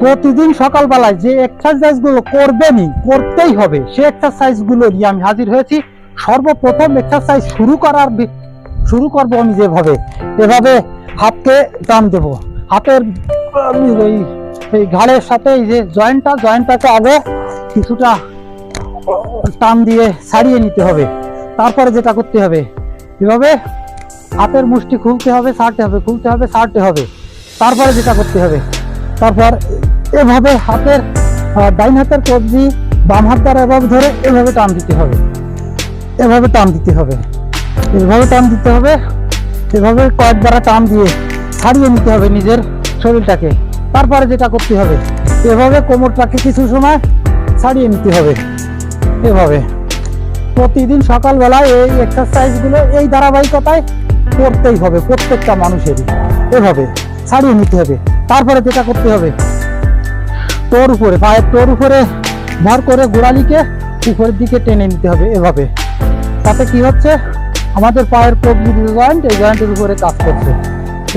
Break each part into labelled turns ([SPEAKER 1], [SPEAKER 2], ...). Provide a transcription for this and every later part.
[SPEAKER 1] প্রতিদিন সকালবেলায় যে এক্সারসাইজগুলো করবেনই, করতেই হবে। সে এক্সারসাইজগুলো নিয়ে আমি হাজির হয়েছি। সর্বপ্রথম এক্সারসাইজ শুরু করার শুরু করব আমি যেভাবে। এভাবে হাতকে টান দেব। হাতের এই এই ঘাড়ের সাথে এই যে জয়েন্টটা জয়েন্টটাকে আগে কিছুটা টান দিয়ে ছাড়িয়ে নিতে হবে। তারপরে যেটা করতে হবে, এভাবে হাতের মুষ্টি খুলতে হবে, ছাড়তে হবে, খুলতে হবে, ছাড়তে হবে। তারপরে যেটা করতে হবে তারপর এভাবে হাতের ডাইন হাতের কবজি বাম হাত দ্বারা এভাবে ধরে এভাবে টান দিতে হবে। এভাবে টান দিতে হবে। এভাবে টান দিতে হবে। এভাবে কয়েক দ্বারা টান দিয়ে ছাড়িয়ে নিতে হবে নিজের শরীরটাকে। তারপরে যেটা করতে হবে, এভাবে কোমরটাকে কিছু সময় ছাড়িয়ে নিতে হবে। এভাবে। প্রতিদিন সকালবেলায় এই এক্সারসাইজগুলো এই ধারাবাহিকতায় করতেই হবে, প্রত্যেকটা মানুষেরই। এভাবে ছাড়িয়ে নিতে হবে। তারপরে যেটা করতে হবে, তোর উপরে, পায়ের তোর উপরে ভর করে গোড়ালিকে উপরের দিকে টেনে নিতে হবে এভাবে। তাতে কি হচ্ছে? আমাদের পায়ের কবজি জয়েন্ট এই জয়েন্টের উপরে কাজ করছে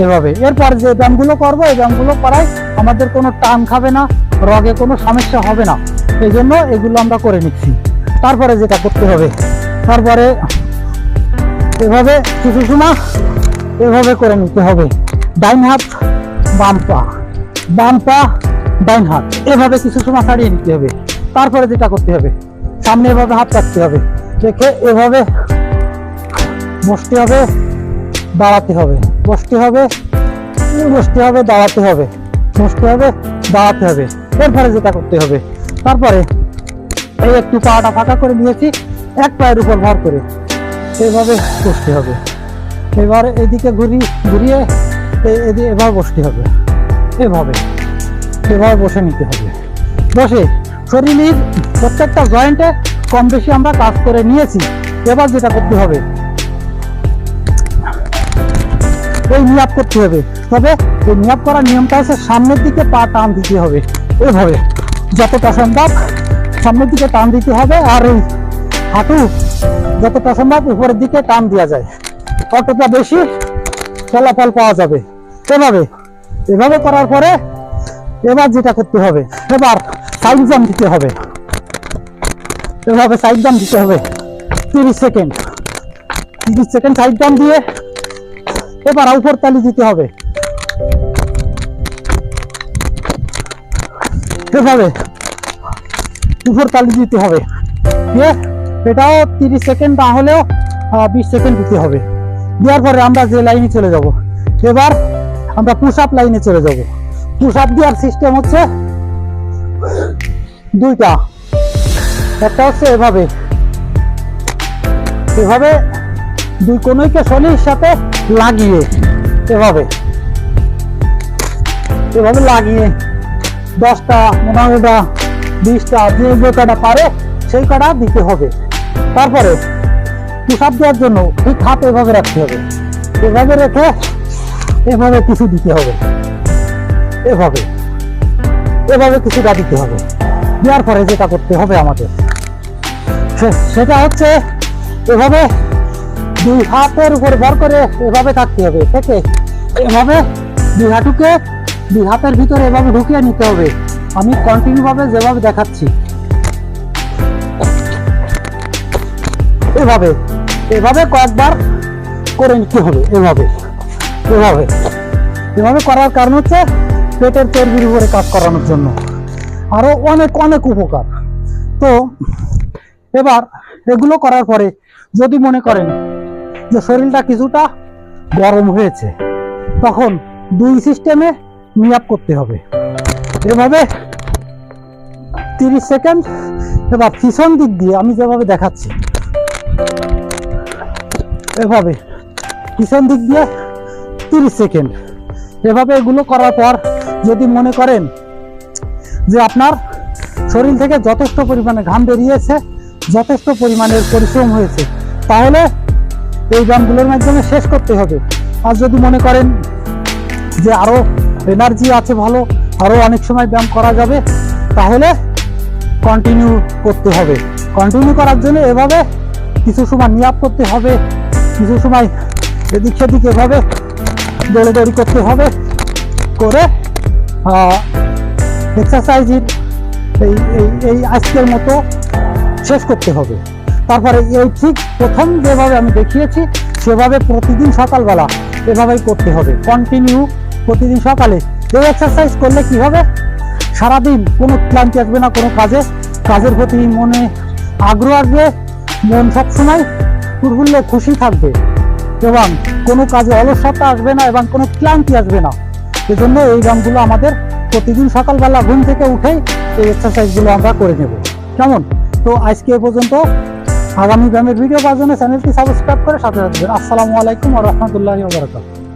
[SPEAKER 1] এভাবে। এরপর যে ব্যায়ামগুলো করব, এই ব্যায়ামগুলো করাই আমাদের কোনো টান খাবে না, রগে কোনো সমস্যা হবে না। এই জন্য এগুলো আমরা করে নিচ্ছি। তারপরে যেটা করতে হবে, তারপরে এভাবে কিছু সময় এভাবে করে নিতে হবে। ডাইন হাত বাম পা বাম পা ডাইন হাত এভাবে কিছু সময় ছাড়িয়ে নিতে হবে। তারপরে যেটা করতে হবে, সামনে এভাবে হাত রাখতে হবে। রেখে এভাবে বসতে হবে, দাঁড়াতে হবে। বসতে হবে বসতে হবে, দাঁড়াতে হবে। বসতে হবে, দাঁড়াতে হবে। এরপরে যেটা করতে হবে, তারপরে এই একটু পাটা ফাঁকা করে নিয়েছি, এক পায়ের উপর ভর করে। এভাবে বসতে হবে। এবার এদিকে ঘুরি ঘুরিয়ে এ- এদি- এভাবে বসতে হবে। এভাবে। এভাবে বসে নিতে হবে। বসে। শরীরের প্রত্যেকটা জয়েন্টে কম বেশি আমরা কাজ করে নিয়েছি। এবার যেটা করতে হবে, এই নিয়াপ করতে হবে। তবে এই নিয়াপ করার নিয়মটা হচ্ছে সামনের দিকে পা টান দিতে হবে। এভাবে। যতটা সম্ভব সামনের দিকে টান দিতে হবে আর এই হাঁটু যতটা সম্ভব উপরের দিকে টান দেওয়া যায়। অতটা বেশি ফলাফল পাওয়া যাবে। এভাবে এভাবে করার পরে এবার যেটা করতে হবে, এবার সাইড জাম দিতে হবে। এভাবে সাইড জাম দিতে হবে। তিরিশ সেকেন্ড। তিরিশ সেকেন্ড সাইড জাম দিয়ে এবার উপর তালি দিতে হবে। এভাবে উপর তালি দিতে হবে। দিয়ে এটাও তিরিশ সেকেন্ড না হলেও বিশ সেকেন্ড দিতে হবে। দেওয়ার পরে আমরা যে লাইনে চলে যাব, এবার আমরা পুশ আপ লাইনে চলে যাব। পুশ আপ দেওয়ার সিস্টেম হচ্ছে দুইটা। একটা হচ্ছে এভাবে। এভাবে দুই কোনইকে শনির সাথে লাগিয়ে, এভাবে। এভাবে লাগিয়ে দশটা, পনেরোটা, বিশটা, যে কটা পারে, সেই কটা দিতে হবে। তারপরে হিসাব দেওয়ার জন্য ঠিক হাত এভাবে রাখতে হবে। এভাবে রেখে এভাবে কিছু দিতে হবে। এভাবে। এভাবে কিছুটা দিতে হবে। দেওয়ার পরে যেটা করতে হবে আমাদের। সেটা হচ্ছে এভাবে দুই হাতের উপর ভর করে এভাবে থাকতে হবে। থেকে এভাবে দুই হাঁটুকে দুই হাতের ভিতরে এভাবে ঢুকিয়ে নিতে হবে। আমি কন্টিনিউ ভাবে যেভাবে দেখাচ্ছি। এভাবে এভাবে কয়েকবার করে নিতে হবে, এভাবে এভাবে। এভাবে করার কারণ হচ্ছে পেটের চর্বির উপরে কাজ করানোর জন্য। আরও অনেক অনেক উপকার। তো এবার এগুলো করার পরে যদি মনে করেন যে শরীরটা কিছুটা গরম হয়েছে, তখন দুই সিস্টেমে নিয়াপ করতে হবে। এভাবে তিরিশ সেকেন্ড এবার পিছন দিক দিয়ে আমি যেভাবে দেখাচ্ছি। এভাবে পিছন দিক দিয়ে তিরিশ সেকেন্ড। এভাবে এগুলো করার পর যদি মনে করেন যে আপনার শরীর থেকে যথেষ্ট পরিমাণে ঘাম বেরিয়েছে, যথেষ্ট পরিমাণের পরিশ্রম হয়েছে, তাহলে এই ব্যায়ামগুলোর মাধ্যমে শেষ করতে হবে। আর যদি মনে করেন যে আরও এনার্জি আছে ভালো, আরও অনেক সময় ব্যায়াম করা যাবে, তাহলে কন্টিনিউ করতে হবে। কন্টিনিউ করার জন্য এভাবে কিছু সময় নিয়াপ করতে হবে। কিছু সময় এদিক সেদিক এভাবে দৌড়ে দৌড়ি করতে হবে, করে এই এই এই আজকের মতো শেষ করতে হবে। তারপরে এই ঠিক প্রথম যেভাবে আমি দেখিয়েছি, সেভাবে প্রতিদিন সকালবেলা এভাবেই করতে হবে। কন্টিনিউ প্রতিদিন সকালে। এই এক্সারসাইজ করলে কি হবে? সারাদিন কোনো ক্লান্তি আসবে না কোনো কাজে। কাজের প্রতি মনে আগ্রহ আসবে, মন সবসময় ফুরফুল্ল খুশি থাকবে এবং কোনো কাজে অলসতা আসবে না এবং কোনো ক্লান্তি আসবে না। এজন্য এই ব্যায়ামগুলো আমাদের প্রতিদিন সকালবেলা ঘুম থেকে উঠেই এই এক্সারসাইজগুলো আমরা করে নেব। কেমন? তো আজকে এ পর্যন্ত আগামী ব্যায়ামের ভিডিও পাওয়ার জন্য চ্যানেলটি সাবস্ক্রাইব করে সাথে রাখবেন আসসালামু আলাইকুম রহমতুল্লাহ বারকাত